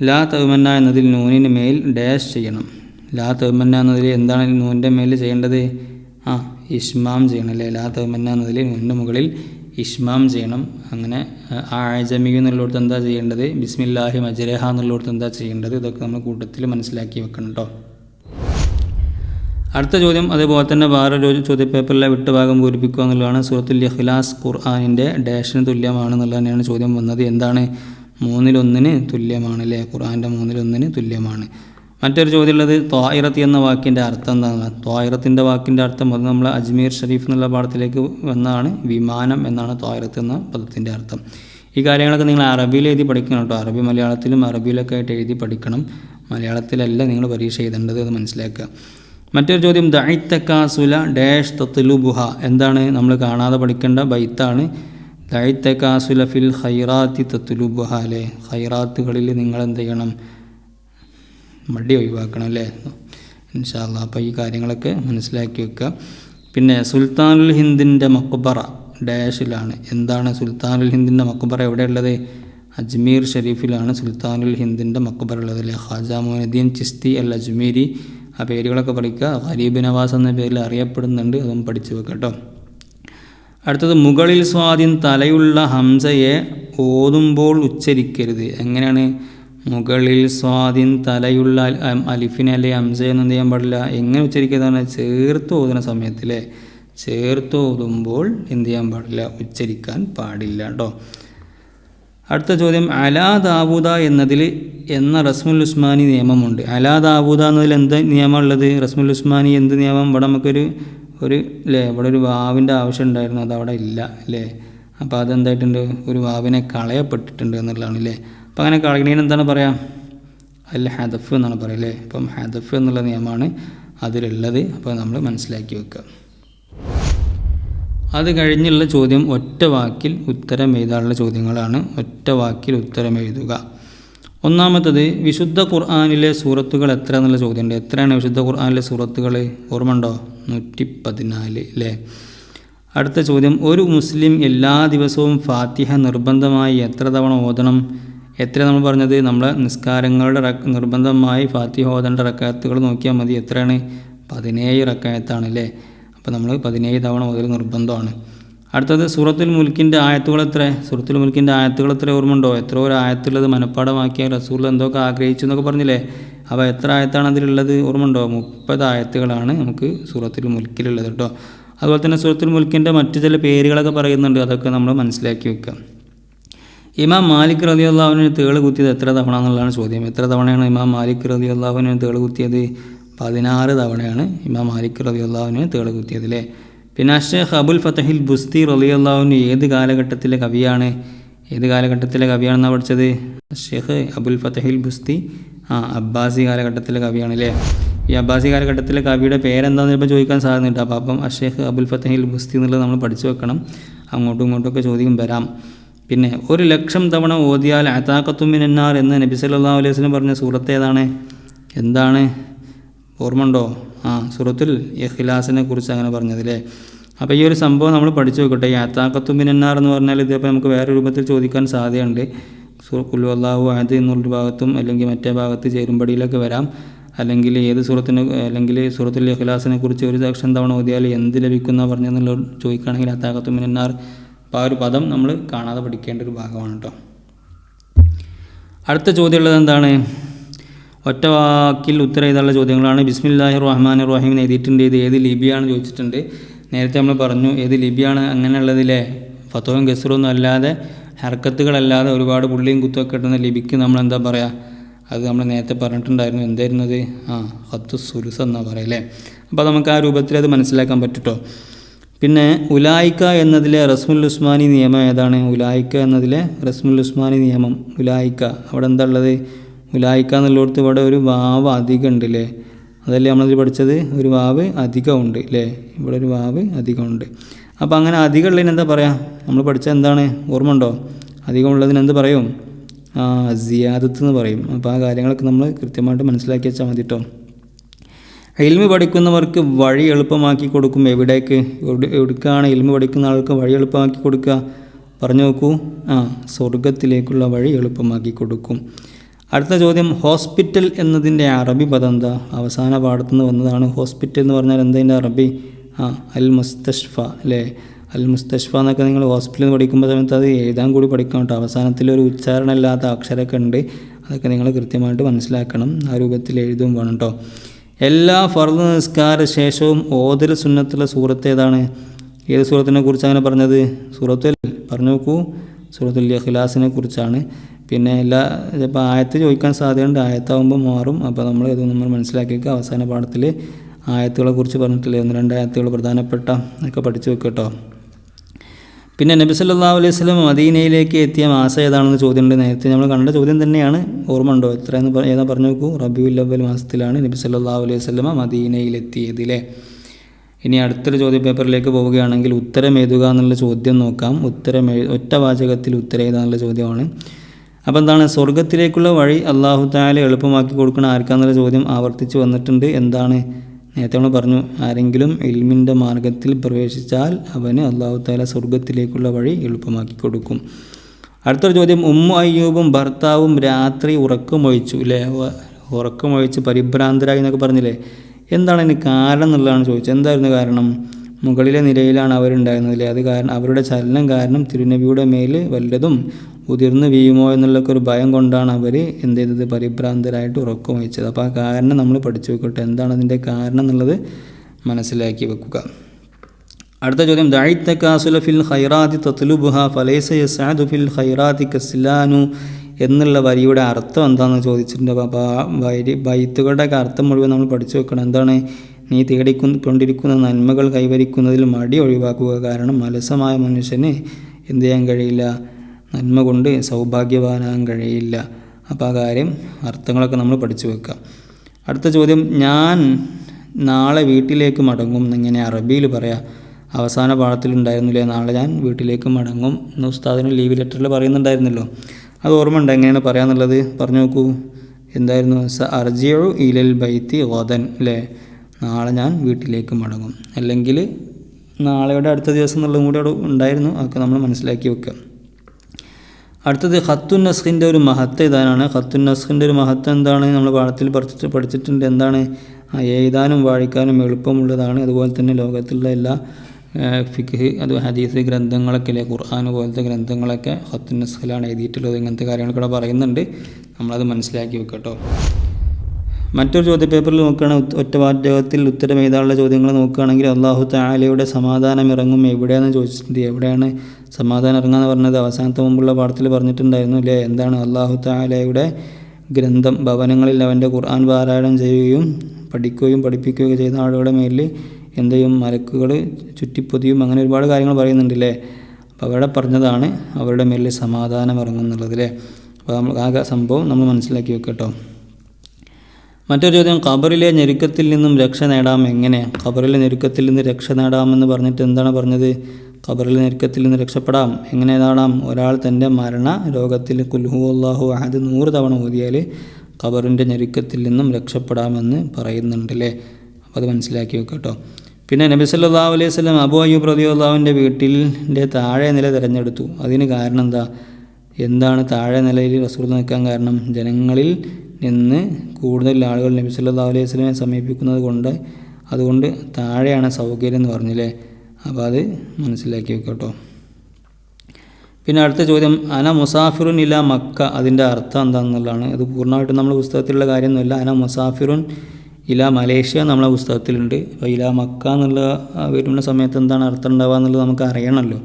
ലാത്ത് ഉമ്മന്ന എന്നതിൽ നൂനിന് മേൽ ഡാഷ് ചെയ്യണം. ലാത്ത് ഉമ്മന്ന എന്നതിൽ എന്താണ് നൂനിന്റെ മേൽ ചെയ്യേണ്ടത്? ആ ഇഷ്മാം ചെയ്യണം അല്ലേ? ലാത്ത് ഉമ്മന്ന എന്നതിൽ നൂനിന്റെ മുകളിൽ ഇഷ്മാം ചെയ്യണം. അങ്ങനെ ആഴജമിക എന്നുള്ളിടത്ത് എന്താ ചെയ്യേണ്ടത്? ബിസ്മില്ലാഹി മജരഹ എന്നുള്ളിടത്ത് എന്താ ചെയ്യേണ്ടത്? ഇതൊക്കെ നമ്മൾ കൂട്ടത്തിൽ മനസ്സിലാക്കി വെക്കണം കേട്ടോ അടുത്ത ചോദ്യം അതേപോലെ തന്നെ വേറൊരു ചോദ്യപേപ്പറിലെ വിട്ടുഭാഗം പൂരിപ്പിക്കുക എന്നുള്ളതാണ്. സൂറത്തുൽ ഇഖ്ലാസ് ഖുർആാനിന്റെ ഡാഷിന് തുല്യമാണ് എന്നുള്ളത് തന്നെയാണ് ചോദ്യം വന്നത്. എന്താണ്? മൂന്നിലൊന്നിന് തുല്യമാണ് അല്ലേ? ഖുർആാന്റെ മൂന്നിലൊന്നിന് തുല്യമാണ്. മറ്റൊരു ചോദ്യമുള്ളത് ത്വായിറത്തി എന്ന വാക്കിന്റെ അർത്ഥം എന്താണ്? ത്വായിറത്തിന്റെ വാക്കിന്റെ അർത്ഥം അത് നമ്മൾ അജ്മീർ ഷരീഫ് എന്നുള്ള പാഠത്തിലേക്ക് വന്നതാണ് വിമാനം എന്നാണ് ത്വായിറത്ത് എന്ന പദത്തിന്റെ അർത്ഥം. ഈ കാര്യങ്ങളൊക്കെ നിങ്ങൾ അറബിയിൽ എഴുതി പഠിക്കണം കേട്ടോ. അറബി മലയാളത്തിലും അറബിയിലൊക്കെ ആയിട്ട് എഴുതി പഠിക്കണം. മലയാളത്തിലല്ല നിങ്ങൾ പരീക്ഷ എഴുതേണ്ടത് അത് മനസ്സിലാക്കുക. മറ്റൊരു ചോദ്യം ദൈത്തക്കാസുല ഡാഷ് തത്ലുബുഹ. എന്താണ്? നമ്മൾ കാണാതെ പഠിക്കേണ്ട ബൈത്താണ്. ദൈത്തക്കാസുല ഫിൽ ഖൈറാത്തി തത്തുലുബുഹ അല്ലേ? ഹൈറാത്തുകളിൽ നിങ്ങൾ എന്ത് ചെയ്യണം? മടി ഒഴിവാക്കണം അല്ലേ? ഇൻഷാല്ല അപ്പോൾ ഈ കാര്യങ്ങളൊക്കെ മനസ്സിലാക്കി വെക്കുക. പിന്നെ സുൽത്താനുൽ ഹിന്ദിന്റെ മക്ബറ ഡാഷിലാണ്. എന്താണ് സുൽത്താനുൽ ഹിന്ദിന്റെ മക്ബറ? എവിടെയുള്ളത് അജ്മീർ ഷരീഫിലാണ് സുൽത്താനുൽ ഹിന്ദിന്റെ മക്ബറ ഉള്ളത് അല്ലേ? ഖാജാ ചിസ്തി അൽ അജ്മീരി ആ പേരുകളൊക്കെ പഠിക്കുക. ഖരീബ് നവാസ് എന്ന പേരിൽ അറിയപ്പെടുന്നുണ്ട്. അതും പഠിച്ചു വെക്കട്ടോ അടുത്തത് മുകളിൽ സ്വാധീൻ തലയുള്ള ഹംസയെ ഓതുമ്പോൾ ഉച്ചരിക്കരുത്. എങ്ങനെയാണ്? മുകളിൽ സ്വാധീൻ തലയുള്ള അലിഫിനെ അല്ലെ ഹംസയൊന്നും ചെയ്യാൻ പാടില്ല. എങ്ങനെ ഉച്ചരിക്കുന്നതാണ് ചേർത്ത് ഓതുന്ന സമയത്തിലെ ചേർത്ത് ഓതുമ്പോൾ എന്ത് ചെയ്യാൻ പാടില്ല? ഉച്ചരിക്കാൻ പാടില്ല കേട്ടോ അടുത്ത ചോദ്യം അലാ ദാവൂദ എന്നതിൽ എന്ന റസ്മുൽ ഉസ്മാനി നിയമമുണ്ട്. അലാ ദാവൂദ എന്നതിൽ എന്ത് നിയമമുള്ളത്? റസ്മുൽ ഉസ്മാനി എന്ത് നിയമം? ഇവിടെ നമുക്കൊരു ഒരു അല്ലേ ഇവിടെ ഒരു വാവിന്റെ ആവശ്യം ഉണ്ടായിരുന്നു അതവിടെ ഇല്ല അല്ലേ അപ്പോൾ അതെന്തായിട്ടുണ്ട്? ഒരു വാവിനെ കളയപ്പെട്ടിട്ടുണ്ട് എന്നുള്ളതാണ് അല്ലേ അപ്പോൾ അങ്ങനെ കളയണേന് എന്താണ് പറയുക അല്ല ഹദഫ് എന്നാണ് പറയുക അല്ലേ അപ്പം ഹദഫ് എന്നുള്ള നിയമമാണ് അതിലുള്ളത് അപ്പോൾ നമ്മൾ മനസ്സിലാക്കി വെക്കുക. അത് കഴിഞ്ഞുള്ള ചോദ്യം ഒറ്റ വാക്കിൽ ഉത്തരം എഴുതാനുള്ള ചോദ്യങ്ങളാണ്. ഒറ്റ വാക്കിൽ ഉത്തരം എഴുതുക. ഒന്നാമത്തത് വിശുദ്ധ ഖുർആാനിലെ സൂറത്തുകൾ എത്ര എന്നുള്ള ചോദ്യമുണ്ട്. എത്രയാണ് വിശുദ്ധ ഖുർആാനിലെ സൂറത്തുകൾ? ഓർമ്മ ഉണ്ടോ നൂറ്റി പതിനാല് അല്ലേ? അടുത്ത ചോദ്യം ഒരു മുസ്ലിം എല്ലാ ദിവസവും ഫാത്തിഹ നിർബന്ധമായി എത്ര തവണ ഓതണം? എത്ര നമ്മൾ പറഞ്ഞത്? നമ്മളെ നിസ്കാരങ്ങളുടെ നിർബന്ധമായി ഫാത്തിഹ ഓതേണ്ട റക്കാത്തുകൾ നോക്കിയാൽ മതി. എത്രയാണ്? പതിനേഴ് റക്കായത്താണ് അല്ലേ? അപ്പോൾ നമ്മൾ പതിനേഴ് തവണ മുതൽ നിർബന്ധമാണ്. അടുത്തത് സൂറത്തുൽ മുൽക്കിന്റെ ആയത്തുകൾ എത്ര സൂറത്തുൽ മുൽക്കിന്റെ ആയത്തുകൾ എത്ര ഓർമ്മയുണ്ടോ? എത്ര ഒരു ആയത്തുള്ളത് മനഃപ്പാടമാക്കിയ റസൂൽ എന്തൊക്കെ ആഗ്രഹിച്ചു എന്നൊക്കെ പറഞ്ഞില്ലേ? അപ്പോൾ എത്ര ആയത്താണ് അതിലുള്ളത് ഓർമ്മയുണ്ടോ? മുപ്പത് ആയത്തുകളാണ് നമുക്ക് സൂറത്തുൽ മുൽക്കിലുള്ളത് കേട്ടോ. അതുപോലെ തന്നെ സൂറത്തുൽ മുൽക്കിന്റെ മറ്റു ചില പേരുകളൊക്കെ പറയുന്നുണ്ട്. അതൊക്കെ നമ്മൾ മനസ്സിലാക്കി വെക്കാം. ഇമാം മാലിക് റതി അള്ളാഹുവിന് തേൾ കുത്തിയത് എത്ര തവണ എന്നുള്ളതാണ് ചോദ്യം. എത്ര തവണയാണ് ഇമാം മാലിക് റതി അള്ളാഹുവിന് തേൾ കുത്തിയത്? പതിനാറ് തവണയാണ് ഇമാം മാലിക് റബി അള്ളാഹുവിന് തേൾ കുത്തിയത് അല്ലേ പിന്നെ അഷേഖ് അബുൽ ഫത്തഹിൽ ബുസ്തി റബി അള്ളാഹുവിന് ഏത് കാലഘട്ടത്തിലെ കവിയാണ്? ഏത് കാലഘട്ടത്തിലെ കവിയാണെന്ന് പഠിച്ചത്? അഷേഖ് അബുൽ ഫത്തഹിൽ ബുസ്തി ആ അബ്ബാസി കാലഘട്ടത്തിലെ കവിയാണ് അല്ലേ ഈ അബ്ബാസി കാലഘട്ടത്തിലെ കവിയുടെ പേരെന്താണെന്ന് ഇപ്പോൾ ചോദിക്കാൻ സാധ്യതയുണ്ട്. അപ്പോൾ അപ്പം അഷേഖ് അബുൽ ഫത്തഹിൽ ബുസ്തി എന്നുള്ളത് നമ്മൾ പഠിച്ചു വെക്കണം. അങ്ങോട്ടും ഇങ്ങോട്ടുമൊക്കെ ചോദ്യം വരാം. പിന്നെ ഒരു ലക്ഷം തവണ ഓതിയാൽ അതാക്കത്തുമിനാർ എന്ന് നബി അലൈഹി വസ്ലം പറഞ്ഞ സൂറത്ത് ഏതാണ്? എന്താണ്? ഓർമ്മയുണ്ടോ? ആ സുഹൃത്തിൽ ഇഖ്ലാസിനെ കുറിച്ച് അങ്ങനെ പറഞ്ഞതില്ലേ? അപ്പോൾ ഈ ഒരു സംഭവം നമ്മൾ പഠിച്ചു നോക്കട്ടെ. ഈ എന്ന് പറഞ്ഞാൽ ഇതിപ്പോൾ നമുക്ക് വേറെ രൂപത്തിൽ ചോദിക്കാൻ സാധ്യതയുണ്ട്. അള്ളാഹു അഹദ് എന്നുള്ളൊരു ഭാഗത്തും അല്ലെങ്കിൽ മറ്റേ ഭാഗത്ത് ചേരുമ്പടിയിലൊക്കെ വരാം. അല്ലെങ്കിൽ ഏത് സൂറത്തിനെ അല്ലെങ്കിൽ സൂറത്തുൽ ഇഖ്ലാസിനെ കുറിച്ച് ഒരു ലക്ഷം തവണ ഓതിയാൽ എന്ത് ലഭിക്കുന്ന പറഞ്ഞെന്നുള്ള ചോദിക്കുകയാണെങ്കിൽ അത്താക്കത്തുമിനാർ അപ്പോൾ ആ ഒരു പദം നമ്മൾ കാണാതെ പഠിക്കേണ്ട ഒരു ഭാഗമാണ് കേട്ടോ. അടുത്ത ചോദ്യമുള്ളത് എന്താണ്? ഒറ്റ വാക്കിൽ ഉത്തരം എഴുതാനുള്ള ചോദ്യങ്ങളാണ്. ബിസ്മില്ലാഹി റഹ്മാൻ റഹീം എഴുതിയിട്ടുണ്ട്. ഇത് ഏത് ലിപിയാണ് ചോദിച്ചിട്ടുണ്ട്. നേരത്തെ നമ്മൾ പറഞ്ഞു ഏത് ലിപിയാണ് അങ്ങനെയുള്ളതിലെ ഫത്തോയും ഗസറൊന്നും അല്ലാതെ ഹർക്കത്തുകളല്ലാതെ ഒരുപാട് പുള്ളിയും കുത്തൊക്കെ കിട്ടുന്ന ലിപിക്ക് നമ്മൾ എന്താ പറയുക അത് നമ്മൾ നേരത്തെ പറഞ്ഞിട്ടുണ്ടായിരുന്നു. എന്തായിരുന്നത്? ആ ഹത്ത് സുലുസ് എന്നാണ് പറയുക അല്ലേ? അപ്പോൾ നമുക്ക് ആ രൂപത്തിൽ അത് മനസ്സിലാക്കാൻ പറ്റുട്ടോ. പിന്നെ ഉലായിക്ക എന്നതിലെ റസ്മുൽ ഉസ്മാനി നിയമം ഏതാണ്? ഉലായിക്ക എന്നതിലെ റസ്മുൽ ഉസ്മാനി നിയമം. ഉലായിക്ക. അവിടെ എന്താ ഉള്ളത്? ഉലായിക്ക എന്നുള്ളിടത്ത് ഇവിടെ ഒരു വാവ് അധികം ഉണ്ട് അല്ലേ അതല്ലേ നമ്മളിത് പഠിച്ചത്? ഒരു വാവ് അധികമുണ്ട് അല്ലേ ഇവിടെ ഒരു വാവ് അധികമുണ്ട് അപ്പോൾ അങ്ങനെ അധികം ഉള്ളതിന് എന്താ പറയുക നമ്മൾ പഠിച്ച എന്താണ്? ഓർമ്മ ഉണ്ടോ അധികം ഉള്ളതിന് എന്ത് പറയും? ആ സിയാദത്ത് എന്ന് പറയും. അപ്പോൾ ആ കാര്യങ്ങളൊക്കെ നമ്മൾ കൃത്യമായിട്ട് മനസ്സിലാക്കി വെച്ചാൽ മതി കേട്ടോ ഇൽമ് പഠിക്കുന്നവർക്ക് വഴി എളുപ്പമാക്കി കൊടുക്കും എവിടേക്ക്? എവിടെ എവിടേക്കാണ് ഇൽമ് പഠിക്കുന്ന ആൾക്ക് വഴി എളുപ്പമാക്കി കൊടുക്കുക? പറഞ്ഞു നോക്കൂ. ആ സ്വർഗത്തിലേക്കുള്ള വഴി എളുപ്പമാക്കി കൊടുക്കും. അടുത്ത ചോദ്യം ഹോസ്പിറ്റൽ എന്നതിന്റെ അറബി പദം എന്താ? അവസാന പാഠത്തുനിന്ന് വന്നതാണ്. ഹോസ്പിറ്റൽ എന്ന് പറഞ്ഞാൽ എന്തതിന്റെ അറബി? ആ അൽ മുസ്തഷ്ഫ അല്ലേ? അൽ മുസ്തഷ്ഫ എന്നൊക്കെ നിങ്ങൾ ഹോസ്പിറ്റലിൽ നിന്ന് പഠിക്കുമ്പോൾ സമയത്ത് അത് എഴുതാൻ കൂടി പഠിക്കണം കേട്ടോ. അവസാനത്തിൽ ഒരു ഉച്ചാരണമില്ലാത്ത അക്ഷരമൊക്കെ ഉണ്ട്. അതൊക്കെ നിങ്ങൾ കൃത്യമായിട്ട് മനസ്സിലാക്കണം. ആ രൂപത്തിൽ എഴുതും വേണം കേട്ടോ. എല്ലാ ഫർദ് നിസ്കാര ശേഷവും ഓതൽ സുന്നത്തുള്ള സൂറത്ത് ഏതാണ്? ഏത് സൂറത്തിനെ കുറിച്ച് അങ്ങനെ പറഞ്ഞത്? സൂറത്തുൽ പറഞ്ഞു നോക്കൂ. സൂറത്തുൽ ഇഖ്ലാസിനെ കുറിച്ചാണ്. പിന്നെ എല്ലാ ചിലപ്പോൾ ആയത്ത് ചോദിക്കാൻ സാധ്യതയുണ്ട്. ആയത്താവുമ്പോൾ മാറും. അപ്പോൾ നമ്മൾ ഇത് നമ്മൾ മനസ്സിലാക്കി വെക്കുക അവസാന പാഠത്തിൽ ആയത്തുകളെ കുറിച്ച് പറഞ്ഞിട്ടില്ലേ? ഒന്ന് രണ്ട് ആയത്തുകൾ പ്രധാനപ്പെട്ട ഒക്കെ പഠിച്ചു വെക്കുക കേട്ടോ പിന്നെ നബി സല്ലാ അലൈഹി സ്വലം മദീനയിലേക്ക് എത്തിയ മാസം ഏതാണെന്ന് ചോദ്യമുണ്ട്. നേരത്തെ നമ്മൾ കണ്ട ചോദ്യം തന്നെയാണ്. ഓർമ്മ ഉണ്ടോ? എത്രയെന്ന് ഏതാ പറഞ്ഞു നോക്കൂ. അവൽ മാസത്തിലാണ് നബി സല്ലാ അലൈഹി സ്വലമ മദീനയിലെത്തിയതിലെ ഇനി അടുത്തൊരു ചോദ്യ പേപ്പറിലേക്ക് പോവുകയാണെങ്കിൽ ഉത്തരം എഴുതുക എന്നുള്ള ചോദ്യം നോക്കാം. ഉത്തരം ഒറ്റ വാചകത്തിൽ ഉത്തരം എഴുതാനുള്ള ചോദ്യമാണ്. അപ്പോൾ എന്താണ്? സ്വർഗത്തിലേക്കുള്ള വഴി അള്ളാഹു താല എളുപ്പമാക്കി കൊടുക്കണ ആർക്കാന്നുള്ള ചോദ്യം ആവർത്തിച്ച് വന്നിട്ടുണ്ട്. എന്താണ്? നേരത്തെ നമ്മൾ പറഞ്ഞു ആരെങ്കിലും ഇൽമിന്റെ മാർഗത്തിൽ പ്രവേശിച്ചാൽ അവന് അള്ളാഹു താല സ്വർഗത്തിലേക്കുള്ള വഴി എളുപ്പമാക്കി കൊടുക്കും. അടുത്തൊരു ചോദ്യം ഉമ്മു അയ്യൂബും ഭർത്താവും രാത്രി ഉറക്കമൊഴിച്ചു അല്ലേ ഉറക്കമൊഴിച്ച് പരിഭ്രാന്തരായി എന്നൊക്കെ പറഞ്ഞില്ലേ? എന്താണ് അതിന് കാരണം എന്നുള്ളതാണ് ചോദിച്ചത്. എന്തായിരുന്നു കാരണം? മുകളിലെ നിലയിലാണ് അവരുണ്ടായിരുന്നത് അല്ലേ അത് കാരണം അവരുടെ ചലനം കാരണം തിരുനബിയുടെ മേൽ വല്ലതും ഉതിർന്ന് വീഴുമോ എന്നുള്ളൊക്കെ ഒരു ഭയം കൊണ്ടാണ് അവർ എന്ത് ചെയ്തത്? പരിഭ്രാന്തരായിട്ട് ഉറക്കം വഹിച്ചത്. അപ്പോൾ ആ കാരണം നമ്മൾ പഠിച്ചു വെക്കട്ടെ. എന്താണ് അതിന്റെ കാരണം എന്നുള്ളത് മനസ്സിലാക്കി വെക്കുക. അടുത്ത ചോദ്യം. ദായിത്തക്കാസുല ഫിൽ ഖൈറാത്തി തത്ലുബുഹ ഫലൈസ യസാദു ഫിൽ കസ്ലാനു എന്നുള്ള വരിയുടെ അർത്ഥം എന്താണെന്ന് ചോദിച്ചിട്ടുണ്ട്. അപ്പോൾ വരി ബൈത്തുകളുടെ ഒക്കെ അർത്ഥം മുഴുവൻ നമ്മൾ പഠിച്ചു വെക്കണം. എന്താണ്? നീ തേടിക്കൊണ്ടിരിക്കുന്ന നന്മകൾ കൈവരിക്കുന്നതിൽ മടി ഒഴിവാക്കുക. കാരണം അലസമായ മനുഷ്യന് എന്ത് ചെയ്യാൻ കഴിയില്ല? നന്മ കൊണ്ട് സൗഭാഗ്യവാനാകാൻ കഴിയില്ല. അപ്പോൾ ആ കാര്യം അർത്ഥങ്ങളൊക്കെ നമ്മൾ പഠിച്ചു വെക്കാം അടുത്ത ചോദ്യം ഞാൻ നാളെ വീട്ടിലേക്ക് മടങ്ങും എന്നിങ്ങനെ അറബിയിൽ പറയാം അവസാന പാഠത്തിലുണ്ടായിരുന്നില്ലേ നാളെ ഞാൻ വീട്ടിലേക്ക് മടങ്ങും എന്ന് ഉസ്താദിന് ലീവ് ലെറ്ററിൽ പറയുന്നുണ്ടായിരുന്നല്ലോ. അത് ഓർമ്മ ഉണ്ട് എങ്ങനെയാണ് പറയാന്നുള്ളത്? പറഞ്ഞു നോക്കൂ. എന്തായിരുന്നു? സ അർജിയു ഇലൽ ബൈത്തി ഓതൻ അല്ലേ? നാളെ ഞാൻ വീട്ടിലേക്ക് മടങ്ങും. അല്ലെങ്കിൽ നാളെയുടെ അടുത്ത ദിവസം എന്നുള്ളതും കൂടെ അവിടെ ഉണ്ടായിരുന്നു. അതൊക്കെ നമ്മൾ മനസ്സിലാക്കി വെക്കുക. അടുത്തത് ഖത്തുൻ നസ്ഖിന്റെ ഒരു മഹത്വം ഇതാനാണ്. ഖത്തുൻ നസ്ഖിന്റെ ഒരു മഹത്വം എന്താണ്? നമ്മൾ പാഠത്തിൽ പഠിച്ചിട്ട് പഠിച്ചിട്ടുണ്ട്. എന്താണ്? എഴുതാനും വായിക്കാനും എളുപ്പമുള്ളതാണ്. അതുപോലെ തന്നെ ലോകത്തിലുള്ള എല്ലാ ഫിഖ് അത് ഹദീസ് ഗ്രന്ഥങ്ങളൊക്കെ അല്ലെ? ഖുർആൻ പോലത്തെ ഗ്രന്ഥങ്ങളൊക്കെ ഖത്തുൻ നസ്ഖിലാണ് എഴുതിയിട്ടുള്ളത്. ഇങ്ങനത്തെ കാര്യങ്ങളൊക്കെ പറയുന്നുണ്ട്. നമ്മളത് മനസ്സിലാക്കി വെക്കട്ടോ. മറ്റൊരു ചോദ്യ പേപ്പറിൽ നോക്കുകയാണെങ്കിൽ ഒറ്റ വാചകത്തിൽ ഉത്തരം എഴുതാനുള്ള ചോദ്യങ്ങൾ നോക്കുകയാണെങ്കിൽ അള്ളാഹു താലയുടെ സമാധാനം ഇറങ്ങും എവിടെയാണെന്ന് ചോദിച്ചിട്ടുണ്ട്. എവിടെയാണ് സമാധാനം ഇറങ്ങാന്ന് പറഞ്ഞത്? അവസാനത്തെ മുമ്പുള്ള പാഠത്തിൽ പറഞ്ഞിട്ടുണ്ടായിരുന്നു അല്ലേ? എന്താണ് അള്ളാഹു താലയുടെ ഗ്രന്ഥം? ഭവനങ്ങളിൽ അവന്റെ ഖുർആൻ പാരായണം ചെയ്യുകയും പഠിക്കുകയും പഠിപ്പിക്കുകയും ചെയ്യുന്ന ആളുകളുടെ മേലിൽ എന്ത് ചെയ്യും മലക്കുകൾ ചുറ്റിപ്പൊതിയും അങ്ങനെ ഒരുപാട് കാര്യങ്ങൾ പറയുന്നുണ്ടല്ലേ അപ്പോൾ അവിടെ പറഞ്ഞതാണ് അവരുടെ മേലിൽ സമാധാനം ഇറങ്ങുന്നുള്ളത് അല്ലേ? അപ്പോൾ നമ്മൾ ആ സംഭവം നമ്മൾ മനസ്സിലാക്കി വെക്കട്ടോ. മറ്റൊരു ചോദ്യം ഖബറിലെ ഞെരുക്കത്തിൽ നിന്നും രക്ഷ നേടാം എങ്ങനെ? ഖബറിലെ ഞെരുക്കത്തിൽ നിന്ന് രക്ഷ നേടാമെന്ന് പറഞ്ഞിട്ട് എന്താണ് പറഞ്ഞത്? ഖബറിലെ ഞെരുക്കത്തിൽ നിന്ന് രക്ഷപ്പെടാം എങ്ങനെ നേടാം? ഒരാൾ തന്റെ മരണ രോഗത്തിൽ കുൽഹു അള്ളാഹു അഹദ് നൂറ് തവണ ഓതിയാൽ ഖബറിന്റെ ഞെരുക്കത്തിൽ നിന്നും രക്ഷപ്പെടാമെന്ന് പറയുന്നുണ്ടല്ലേ? അപ്പോൾ അത് മനസ്സിലാക്കി വെക്കട്ടോ പിന്നെ നബി സല്ലാ അലൈഹി സ്വലം അബു അയ്യൂബ് റതി അള്ളാഹുവിന്റെ വീട്ടിന്റെ താഴെ നില തിരഞ്ഞെടുത്തു. അതിന് കാരണം എന്താ? എന്താണ് താഴെ നിലയിൽ റസൂൽ നിൽക്കാൻ കാരണം? ജനങ്ങളിൽ നിന്ന് കൂടുതൽ ആളുകൾ നബി സല്ലാ അലൈഹി സ്വലമെ സമീപിക്കുന്നത് കൊണ്ട് അതുകൊണ്ട് താഴെയാണ് സൗകര്യം എന്ന് പറഞ്ഞില്ലേ? അപ്പോൾ അത് മനസ്സിലാക്കി വെക്കട്ടോ. പിന്നെ അടുത്ത ചോദ്യം അന മുസാഫിറുൻ ഇല മക്ക? അതിന്റെ അർത്ഥം എന്താണെന്നുള്ളതാണ്. അത് പൂർണമായിട്ടും നമ്മൾ പുസ്തകത്തിലുള്ള കാര്യമൊന്നുമില്ല. അന മുസാഫിറുൻ ഇല മലേഷ്യ നമ്മളെ പുസ്തകത്തിലുണ്ട്. അപ്പോൾ ഇല മക്ക എന്നുള്ള വരുന്ന സമയത്ത് എന്താണ് അർത്ഥം ഉണ്ടാവുക എന്നുള്ളത് നമുക്ക് അറിയണമല്ലോ.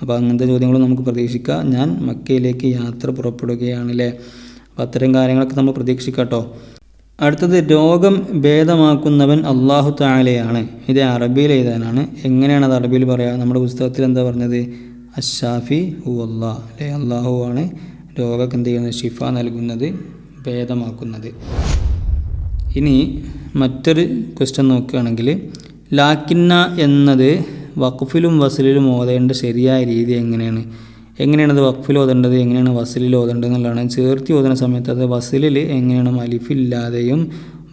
അപ്പോൾ അങ്ങനത്തെ ചോദ്യങ്ങളും നമുക്ക് പ്രതീക്ഷിക്കാം. ഞാൻ മക്കയിലേക്ക് യാത്ര പുറപ്പെടുകയാണല്ലേ. അപ്പോൾ അത്തരം കാര്യങ്ങളൊക്കെ നമ്മൾ പ്രതീക്ഷിക്കട്ടോ അടുത്തത് രോഗം ഭേദമാക്കുന്നവൻ അള്ളാഹു താലയാണ് ഇത് അറബിയിൽ എഴുതാനാണ്. എങ്ങനെയാണ് അത് അറബിയിൽ പറയുക നമ്മുടെ പുസ്തകത്തിൽ എന്താ പറഞ്ഞത്? അഷാഫി ഹു അള്ളാ അല്ലെ? അള്ളാഹു ആണ് രോഗം എന്ത് ചെയ്യുന്നത്? ഷിഫ നൽകുന്നത് ഭേദമാക്കുന്നത്. ഇനി മറ്റൊരു ക്വസ്റ്റ്യൻ നോക്കുകയാണെങ്കിൽ ലാക്കിന്ന എന്നത് വഖഫിലും വസലിലും ഓതേണ്ട ശരിയായ രീതി എങ്ങനെയാണ്? എങ്ങനെയാണ് അത് വഖഫിൽ ഓതേണ്ടത്? എങ്ങനെയാണ് വസലിൽ ഓതേണ്ടത് എന്നുള്ളതാണ്. ചേർത്തി ഓതുന്ന സമയത്ത് അത് വസലിൽ എങ്ങനെയാണ് അലിഫില്ലാതെയും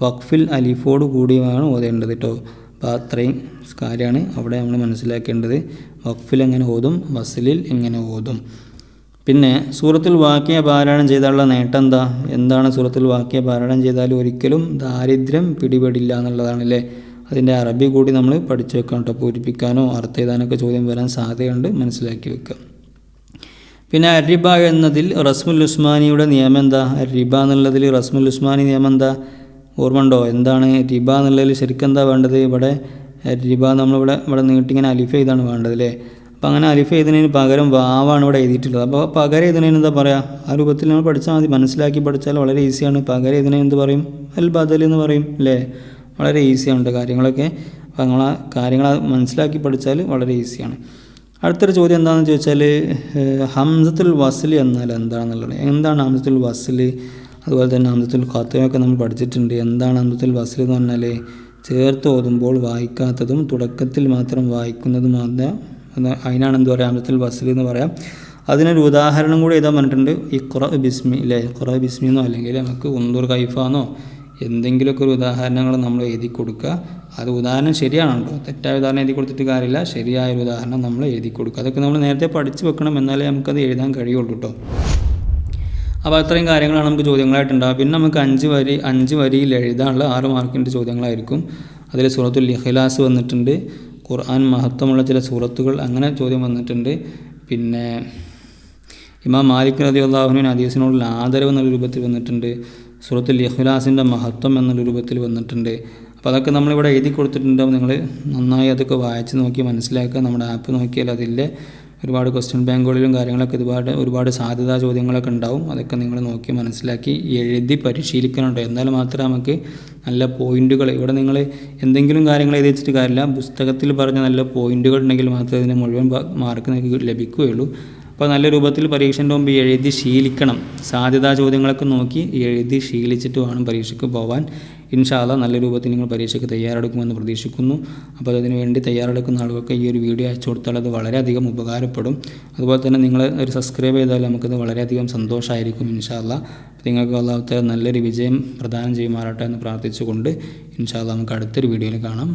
വഖഫിൽ അലിഫോട് കൂടിയുമാണ് ഓതേണ്ടത് കേട്ടോ അപ്പോൾ അത്രയും കാര്യമാണ് അവിടെ നമ്മൾ മനസ്സിലാക്കേണ്ടത്. വഖഫിൽ എങ്ങനെ ഓതും? വസലിൽ എങ്ങനെ ഓതും? പിന്നെ സൂറത്തിൽ വാക്യ പാരായണം ചെയ്താലുള്ള നേട്ടം എന്താ എന്താണ് സൂറത്തിൽ വാക്യ പാരായണം ചെയ്താൽ ഒരിക്കലും ദാരിദ്ര്യം പിടിപെടില്ല എന്നുള്ളതാണ് അല്ലേ അതിന്റെ അറബി കൂടി നമ്മൾ പഠിച്ചു വെക്കാം കേട്ടോ. പൂരിപ്പിക്കാനോ അർത്ഥം എഴുതാനൊക്കെ ചോദ്യം വരാൻ സാധ്യതയുണ്ട്. മനസ്സിലാക്കി വെക്കുക പിന്നെ അരിബ എന്നതിൽ റസ്മുൽ ഉസ്മാനിയുടെ നിയമം എന്താ? അരിബ എന്നുള്ളതിൽ റസ്മുൽ ഉസ്മാനി നിയമം എന്താ? ഓർമ്മ എന്താണ് റിബ എന്നുള്ളതിൽ ശരിക്കും എന്താ വേണ്ടത്? ഇവിടെ റിബ നമ്മളിവിടെ ഇവിടെ നീട്ടിങ്ങനെ അലിഫ് ചെയ്താണ് വേണ്ടത് അല്ലേ? അപ്പോൾ അങ്ങനെ അലിഫ് ചെയ്തതിന് പകരം വാവാണ് ഇവിടെ എഴുതിയിട്ടുള്ളത്. അപ്പോൾ പകരം എഴുതുന്നതിന് എന്താ പറയുക ആ രൂപത്തിൽ നമ്മൾ പഠിച്ചാൽ മതി. മനസ്സിലാക്കി പഠിച്ചാൽ വളരെ ഈസിയാണ് പകരം എഴുതുന്നതിന് എന്ത് പറയും? അൽ ബദൽ എന്ന് പറയും അല്ലേ? വളരെ ഈസിയാണ് കാര്യങ്ങളൊക്കെ. അപ്പോൾ നിങ്ങൾ ആ കാര്യങ്ങൾ മനസ്സിലാക്കി പഠിച്ചാൽ വളരെ ഈസിയാണ് അടുത്തൊരു ചോദ്യം എന്താണെന്ന് ചോദിച്ചാൽ ഹംസത്തുൽ വസൽ എന്നാൽ എന്താണെന്നുള്ളത്? എന്താണ് ഹംസത്തുൽ വസൽ അതുപോലെ തന്നെ ഹംസത്തുൽ ഖത്തമൊക്കെ നമ്മൾ പഠിച്ചിട്ടുണ്ട്. എന്താണ് ഹംസത്തുൽ വസൽ എന്ന് പറഞ്ഞാൽ ചേർത്ത് ഓതുമ്പോൾ വായിക്കാത്തതും തുടക്കത്തിൽ മാത്രം വായിക്കുന്നതുമായ അതിനാണ് എന്താ പറയുക ഹംസത്തുൽ വസൽ എന്ന് പറയാം. അതിനൊരു ഉദാഹരണം കൂടി എഴുതാൻ പറഞ്ഞിട്ടുണ്ട്. ഇഖ്റ ബിസ്മി അല്ലേ ഇഖ്റ ബിസ്മി എന്നോ അല്ലെങ്കിൽ നമുക്ക് ഉന്തൂർ കൈഫാന്നോ എന്തെങ്കിലുമൊക്കെ ഒരു ഉദാഹരണങ്ങൾ നമ്മൾ എഴുതി കൊടുക്കുക. അത് ഉദാഹരണം ശരിയാണല്ലോ. തെറ്റായ ഉദാഹരണം എഴുതി കൊടുത്തിട്ട് കാര്യമില്ല. ശരിയായ ഒരു ഉദാഹരണം നമ്മൾ എഴുതി കൊടുക്കുക. അതൊക്കെ നമ്മൾ നേരത്തെ പഠിച്ചു വെക്കണം എന്നാലേ നമുക്കത് എഴുതാൻ കഴിയുള്ളൂ കേട്ടോ അപ്പോൾ അത്രയും കാര്യങ്ങളാണ് നമുക്ക് ചോദ്യങ്ങളായിട്ടുണ്ടാവുക. പിന്നെ നമുക്ക് അഞ്ച് വരി അഞ്ച് വരിയിൽ എഴുതാനുള്ള ആറ് മാർക്കിന്റെ ചോദ്യങ്ങളായിരിക്കും. അതിൽ സൂറത്തുൽ ഇഖ്ലാസ് വന്നിട്ടുണ്ട്. ഖുർആൻ മഹത്വമുള്ള ചില സൂറത്തുകൾ അങ്ങനെ ചോദ്യം വന്നിട്ടുണ്ട്. പിന്നെ ഇമാം മാലിക് റതി അള്ളാഹുവിന് ഹദീസിനോടുള്ള ആദരവ് എന്നുള്ള രൂപത്തിൽ വന്നിട്ടുണ്ട്. സൂറത്തുൽ ഇഖ്ലാസിന്റെ മഹത്വം എന്ന രൂപത്തിൽ വന്നിട്ടുണ്ട്. അപ്പോൾ അതൊക്കെ നമ്മളിവിടെ എഴുതി കൊടുത്തിട്ടുണ്ട് നിങ്ങൾ നന്നായി അതൊക്കെ വായിച്ച് നോക്കി മനസ്സിലാക്കുക. നമ്മുടെ ആപ്പ് നോക്കിയാൽ അതിലെ ഒരുപാട് ക്വസ്റ്റ്യൻ ബാങ്കുകളിലും കാര്യങ്ങളൊക്കെ ഒരുപാട് ഒരുപാട് സാധ്യതാ ചോദ്യങ്ങളൊക്കെ ഉണ്ടാവും. അതൊക്കെ നിങ്ങൾ നോക്കി മനസ്സിലാക്കി എഴുതി പരിശീലിക്കണുണ്ട് എന്നാൽ മാത്രമേ നമുക്ക് നല്ല പോയിന്റുകൾ ഇവിടെ നിങ്ങൾ എന്തെങ്കിലും കാര്യങ്ങൾ എഴുതി വെച്ചിട്ട് കാര്യമില്ല. പുസ്തകത്തിൽ പറഞ്ഞ നല്ല പോയിന്റുകൾ ഉണ്ടെങ്കിൽ മാത്രമേ ഇതിന് മുഴുവൻ മാർക്ക് നിങ്ങൾക്ക് ലഭിക്കുകയുള്ളൂ. അപ്പോൾ നല്ല രൂപത്തിൽ പരീക്ഷന്റെ മുമ്പ് എഴുതി ശീലിക്കണം. സാധ്യതാ ചോദ്യങ്ങളൊക്കെ നോക്കി എഴുതി ശീലിച്ചിട്ട് വേണം പരീക്ഷയ്ക്ക് പോകാൻ ഇൻഷാല്ല നല്ല രൂപത്തിൽ നിങ്ങൾ പരീക്ഷയ്ക്ക് തയ്യാറെടുക്കുമെന്ന് പ്രതീക്ഷിക്കുന്നു. അപ്പോൾ അതിന് വേണ്ടി തയ്യാറെടുക്കുന്ന ആളുകൾക്ക് ഈ ഒരു വീഡിയോ അയച്ചു കൊടുത്താൽ അത് വളരെയധികം ഉപകാരപ്പെടും. അതുപോലെ തന്നെ നിങ്ങൾ ഒരു സബ്സ്ക്രൈബ് ചെയ്താൽ നമുക്കത് വളരെയധികം സന്തോഷമായിരിക്കും ഇൻഷാല്ല നിങ്ങൾക്ക് അള്ളാഹത്തെ നല്ലൊരു വിജയം പ്രദാനം ചെയ്യുമാറാട്ടെ എന്ന് പ്രാർത്ഥിച്ചുകൊണ്ട് ഇൻഷാല്ല നമുക്ക് അടുത്തൊരു വീഡിയോയിൽ കാണാം.